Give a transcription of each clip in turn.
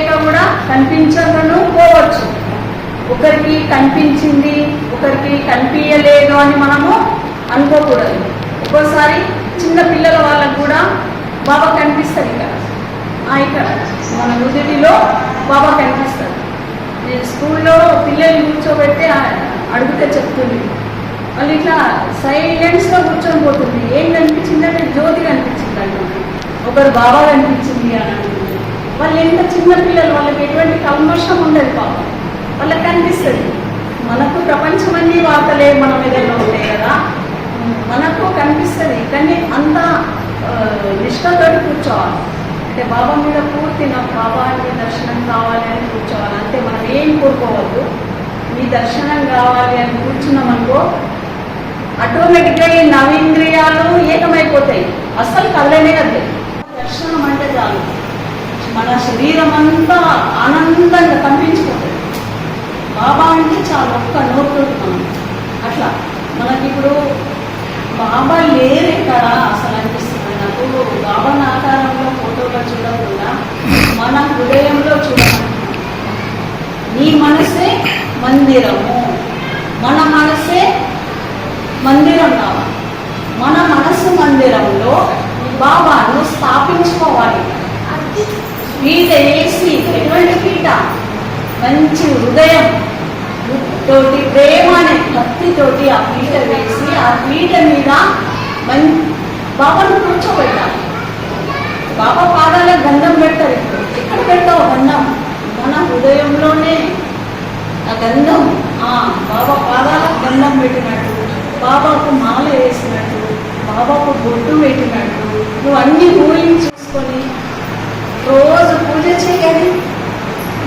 లేక కూడా కనిపించకను పోవచ్చు. ఒకరికి కనిపించింది ఒకరికి కనిపించలేదు అని మనము అనుకోకూడదు. ఒక్కోసారి చిన్న పిల్లల వాళ్ళకు కూడా బాబా కనిపిస్తుంది ఇక్కడ. ఇక్కడ. మన నుదిటిలో బాబా కనిపిస్తుంది నేను స్కూల్లో పిల్లల్ని కూర్చోబెడితే అడుగుతే చెప్తుంది. వాళ్ళు ఇట్లా సైలెన్స్గా కూర్చొని పోతుంది. ఏం కనిపించిందంటే జ్యోతి కనిపించింది అంటుంది ఒకరు బాబా కనిపించింది అని అంటుంది వాళ్ళు ఎంత చిన్నపిల్లలు వాళ్ళకి ఎటువంటి కల్మషం ఉండదు పాపం. వాళ్ళకి కనిపిస్తుంది. మనకు ప్రపంచం అన్ని వార్తలే మన ఏదైనా ఉంటాయి కదా. మనకు కనిపిస్తుంది. కానీ అంత ఆ, కూర్చోవాలి. అంటే బాబా మీద పూర్తి నాకు బాబాకి దర్శనం కావాలి అని కూర్చోవాలి. అంతే మనం ఏం కోరుకోవద్దు. మీ దర్శనం కావాలి అని కూర్చున్నామనుకో ఆటోమేటిక్గా ఈ నవీంద్రియాలు ఏకమైపోతాయి. అస్సలు కదలనే కదలే. దర్శనం అంటే చాలు. మన శరీరం అంతా ఆనందంగా కనిపించిపోతుంది. బాబా అంటే చాలా ఒక్క నోరుతోటి మనం. అట్లా మనకి ఇప్పుడు బాబా లేరు ఇక్కడ అసలు అనిపిస్తుంది. నాకు బాబా ఆకారంలో ఫోటోలో చూడకుండా మన హృదయంలో చూడాలనుకుంటున్నాను నీ మనసే మందిరము. మన మనసే మందిరం కావాలి. మన మనసు మందిరంలో బాబాను స్థాపించుకోవాలి. పీట వేసి ఎటువంటి పీట? మంచి హృదయం. తోటి ప్రేమ అనే భక్తితోటి ఆ పీట వేసి ఆ పీట మీద మం బాబాను కూర్చోబెట్టాలి. బాబా పాదాల గంధం పెడతారు ఇప్పుడు. ఎక్కడ పెడతావు గంధం? మన హృదయంలోనే. ఆ గంధం ఆ బాబా పాదాల గంధం పెట్టినట్టు బాబాకు మాల వేసినట్టు బాబాకు బొట్టు పెట్టినట్టు నువ్వు అన్ని ఊహించుకొని రోజు పూజ చేయాలి.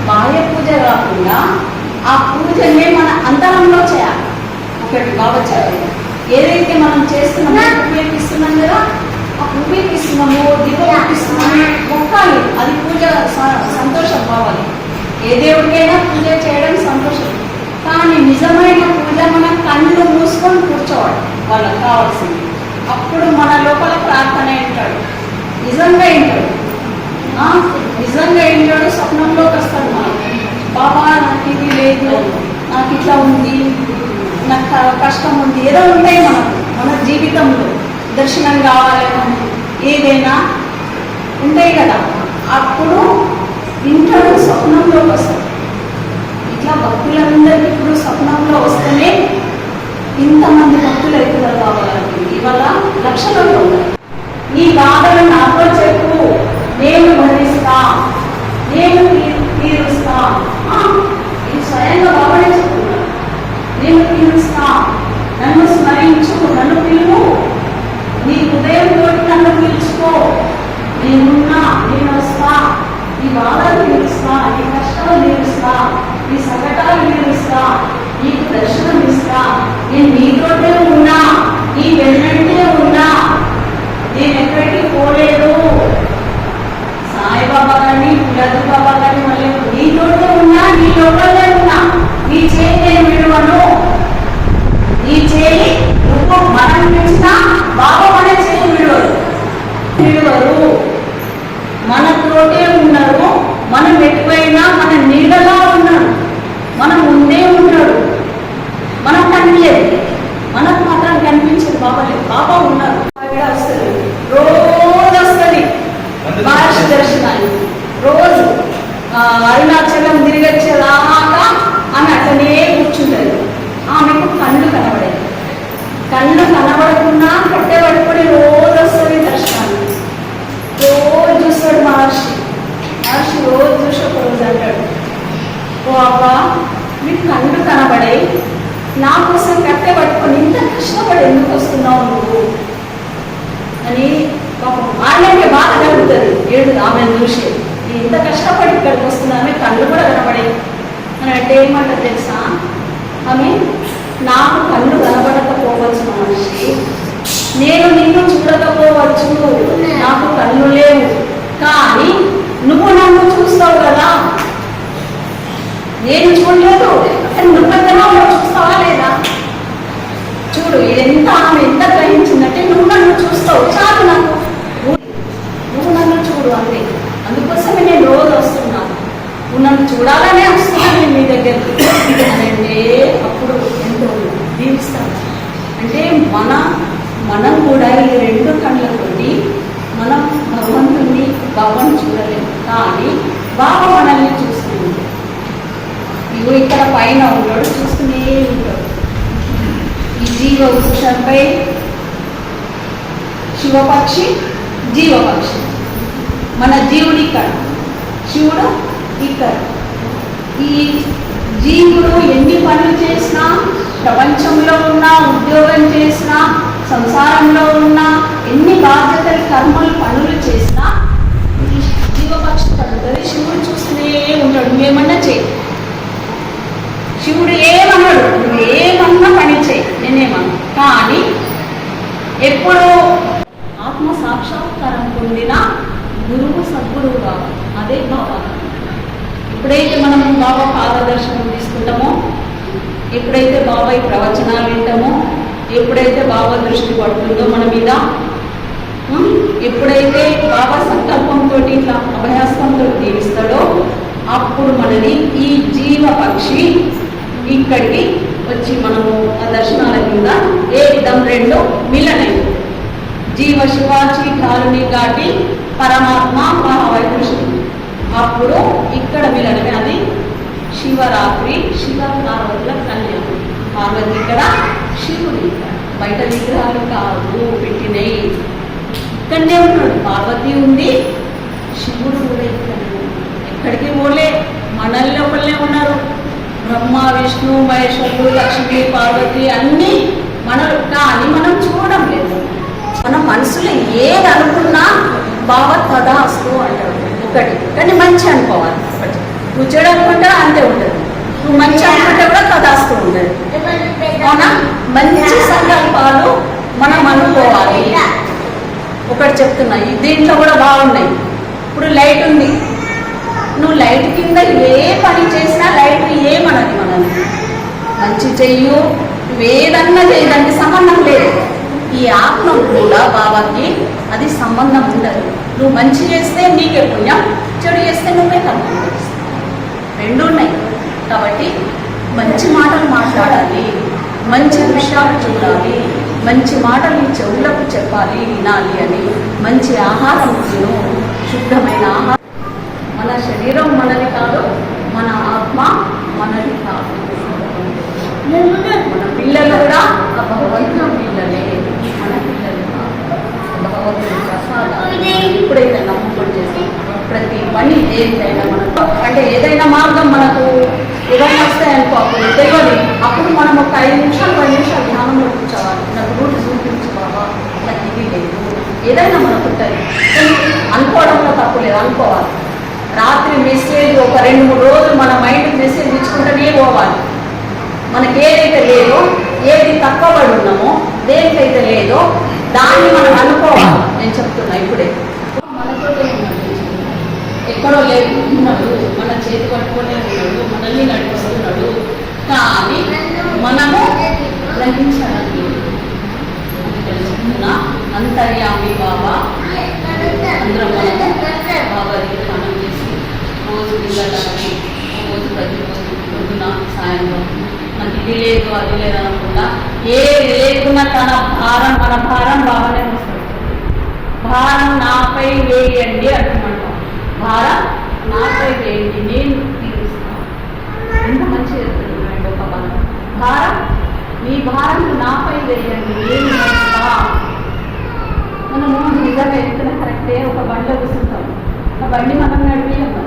బాహ్య పూజ కాకుండా ఆ పూజనే మన అంతరంలో చేయాలి. ఒకటి బాబా చేయాలి ఏదైతే మనం చేస్తున్నామో ఉపయోగిస్తున్నాం కదా ఆ ఉపయోగిస్తున్నాము దీపం మొక్కాలి. అది పూజ స- సంతోషం కావాలి. ఏ దేవుడికైనా పూజ చేయడం సంతోషం. కానీ నిజమైన పూజ మన కళ్ళు మూసుకొని కూర్చోవాలి. వాళ్ళకి కావాల్సింది. అప్పుడు మన లోపల ప్రార్థన ఏంటాడు? నిజంగా ఏంటాడు? నిజంగా ఏంటాడు స్వప్నంలోకి వస్తాడు మనం బాబా నాకు ఇది లేదు నాకు ఇట్లా ఉంది నాకు కష్టం ఉంది. ఏదో ఉంటాయి మనకు మన జీవితంలో. దర్శనం కావాలేమో ఏదైనా ఉంటాయి కదా. అప్పుడు ఇంటాడు స్వప్నంలోకి వస్తాడు ఇట్లా భక్తులందరికీ ఇప్పుడు స్వప్నంలో వస్తేనే ఇంతమంది భక్తులు అవుతున్నారు కావాలండి. ఇవాళ లక్షలలో ఉన్నారు నీ బాధలను నాతో చెప్పు నేను భరిస్తా నేను తీరుస్తా. ఇది స్వయంగా బాబానే చెప్తున్నారు నేను తీరుస్తా నన్ను స్మరించు నన్ను పిలువు నీ హృదయంతో నన్ను పిలుచుకో నేనున్నా నేను వస్తా నీ బాధలు తీరుస్తా నీ కష్టాలు తీరుస్తా నీ సంకటాలు తీరుస్తా నీకు దర్శనం ఇస్తా నేను నీతోటే ఉన్నా నీ వెన్నంటే ఉన్నా నేను ఎక్కడికి పోలేదు సాయిబాబా కానీ పులదు బాబా కానీ మళ్ళీ నీతోటే ఉన్నా నీ లోపలే ఉన్నా నీ చేయి నేను విడువను నీ చేయి నువ్వు మనం పిలిచినా బాబా మన చేయి విడువరు విడువరు మనతోటే ఉన్నారు మనం ఎటువైనా మన నీడలా ఉన్నాడు మన ముందే ఉన్నాడు మనం కనిపించలేదు. మనకు మాత్రం కనిపించదు. బాబా లేదు. బాబా ఉన్నారు. వస్తుంది. రోజు వస్తుంది. మహర్షి దర్శనాన్ని రోజు అరుణాచలం తిరిగొచ్చేదాకా ఆమె అట్లనే కూర్చుంటుంది. ఆమెకు కళ్ళు కనబడేది కళ్ళు కనబడకుండా కట్టె పట్టుకొని రోజు వస్తుంది దర్శనాన్ని రోజు చూస్తాడు మహర్షి మహర్షి రోజు చూసి ఒక రోజు అంటాడు ఓ అబ్బా మీకు కళ్ళు కనబడే నా కోసం కట్టె పట్టుకొని ఇంత కష్టపడి ఎందుకు వస్తున్నావు నువ్వు అని పాపం ఆయనకే బాధ కలుగుతుంది ఏడు ఆమెను చూసి నేను కష్టపడి ఇక్కడికి వస్తున్నామే కళ్ళు కూడా కనబడే అని అంటే ఏమంటారు తెలుసా? ఆమె నాకు కళ్ళు కనబడకపోవచ్చు మనిషి నేను నిన్ను చూడకపోవచ్చు నాకు కళ్ళు లేవు కానీ నువ్వు నన్ను చూస్తావు కదా నేను చూడలేదు కానీ నువ్వెంత నువ్వు చూస్తావా లేదా చూడు ఎంత ఆమె ఎంత గ్రహించిందంటే నువ్వు నన్ను చూస్తావు చాలు నాకు నువ్వు నన్ను చూడు అంతే అందుకోసమే నేను రోజు వస్తున్నాను నువ్వు నన్ను చూడాలనే వస్తున్నాను మీ దగ్గరికి. అంటే అప్పుడు ఎంతో దీవిస్తాను అంటే మన మనం కూడా ఈ రెండు కళ్ళతోటి మనం భగవంతుని భగవన్ చూడలేము కానీ బాబా మనల్ని చూస్తుంది ఇగో ఇక్కడ పైన ఉన్నాడు చూస్తూనే ఉంటాడు. ఈ జీవ వృక్షంపై శివపక్షి జీవపక్షి. మన జీవుడు ఇక్కడ శివుడు ఇక్కడ. ఈ జీవుడు ఎన్ని పనులు చేసినా ప్రపంచంలో ఉన్నా ఉద్యోగం చేసినా సంసారంలో ఉన్నా ఎన్ని బాధ్యతలు కర్మలు పనులు చేసినా జీవపక్ష జీవపక్షి శివుడు చూస్తూనే ఉంటాడు. నువ్వేమన్నా చేయి శివుడు ఏమన్నాడు? నువ్వు ఏమన్నా పని చేయి నేనేమన్నా. కానీ ఎప్పుడు ఆత్మ సాక్షాత్కారం పొందిన గురువు సద్గురువు కావాలి అదే బాబా. ఎప్పుడైతే మనం బాబా పాదర్శనం తీసుకుంటామో ఎప్పుడైతే బాబాయ్ ప్రవచనాలు వింటామో ఎప్పుడైతే బాబా దృష్టి పడుతుందో మన మీద ఎప్పుడైతే బాబా సంకల్పంతో ఇట్లా అభయాస్తంతో జీవిస్తాడో అప్పుడు మనని ఈ జీవ పక్షి ఇక్కడికి వచ్చి మనము ఆ దర్శనాల కింద ఏ విధం రెండు మిలనై జీవ శివాచి కాలుని కాటి పరమాత్మ మహావైకృష్ణుడు అప్పుడు ఇక్కడ మిలనమే అది శివరాత్రి శివ పార్వతుల కళ్యాణం. పార్వతి ఇక్కడ శివుడు ఇక్కడ. బయట విగ్రహాలు కాదు పెట్టినవి ఇక్కడనే ఉన్నాడు. పార్వతి ఉంది శివుడు కూడా ఇక్కడ ఎక్కడికి పోలే? మనల్ని లోపలనే ఉన్నారు. బ్రహ్మ విష్ణు మహేశ్వరుడు లక్ష్మి పార్వతి అన్నీ మనలు. కానీ మనం చూడడం లేదు. మన మనసులో ఏది అనుకున్నా బాబా తదాస్తు అంటాడు ఒక్కటి. కానీ మంచి అనుకోవాలి. నువ్వు చెడు అంతే ఉంటుంది. నువ్వు మంచి అనుకుంటే కూడా తదాస్తు ఉంటుంది. అవునా? మంచి సంకల్పాలు మనం అనుకోవాలి. ఒకటి చెప్తున్నా దీంట్లో కూడా బాగున్నాయి. ఇప్పుడు లైట్ ఉంది. నువ్వు లైట్ కింద ఏ పని చేసినా లైట్ ఏమన్నది మనల్ని? మంచి చెయ్యు. నువ్వేదన్నా చేయి దానికి సంబంధం లేదు. ఈ ఆత్మ కూడా బాబాకి అది సంబంధం ఉండదు. నువ్వు మంచి చేస్తే నీకే పుణ్యం చెడు చేస్తే నువ్వే కర్మ రెండు ఉన్నాయి. కాబట్టి మంచి మాటలు మాట్లాడాలి మంచి దృశ్యాలు చూడాలి మంచి మాటలు చెవులకు చెప్పాలి వినాలి అని మంచి ఆహారం తిను శుద్ధమైన ఆహారం మన శరీరం మనది కాదు మన ఆత్మ మనది కాదు. మన పిల్లలు కూడా భగవంతుని పిల్లలే. ఇప్పుడైతే నమ్మకం చేస్తాం ప్రతి పని ఏదైనా మనకు అంటే ఏదైనా మార్గం మనకు ఏదైనా వస్తాయనుకో అప్పుడు తెలియదు అప్పుడు మనం ఒక ఐదు నిమిషాలు పది నిమిషాలు ధ్యానంలో కూర్చోవాలి నాకు రూట్ చూపించు నాకు ఇది లేదు ఏదైనా మనకు ఉంటుంది అనుకోవడంలో తప్పు లేదు అనుకోవాలి రాత్రి మెసేజ్ ఒక రెండు మూడు రోజులు మన మైండ్ మెసేజ్ ఇచ్చుకుంటూనే పోవాలి మనకి ఏదైతే లేదో ఏది తక్కువ పడి ఉన్నామో దేనికైతే లేదో దాన్ని మనం అనుకోవాలి. నేను చెప్తున్నా ఇప్పుడే. ఎక్కడో లేదు. ఉన్నాడు మన చేతి పట్టుకునే ఉన్నాడు మనల్ని నడిపిస్తున్నాడు. కానీ మనము గ్రహించడానికి తెలుసుకున్నా అంతర్యామి బాబా అందరం మనము బాబా దగ్గర మనం చేసి రోజు పిల్లలకి రోజు ప్రతిరోజు పొద్దున సాయంత్రం మనకి ఇది లేదు అది లేదు అనుకుంటా? ఏ లేకున్నా తన భారం మన భారం బాగానే వస్తుంది. భారం నాపై వేయండి అంటున్నాం భారం నాపై వేయండి నేను తీరుస్తాను. ఎంత మంచి చెప్తున్నాడు ఒక పదం. భారం మీ భారం నాపై వేయండి నేను మోస్తా. మనము నిజంగా ఎత్తున కరెక్టే ఒక బండిలో కూర్చుంటాం. ఆ బండి మనం నడిపియము.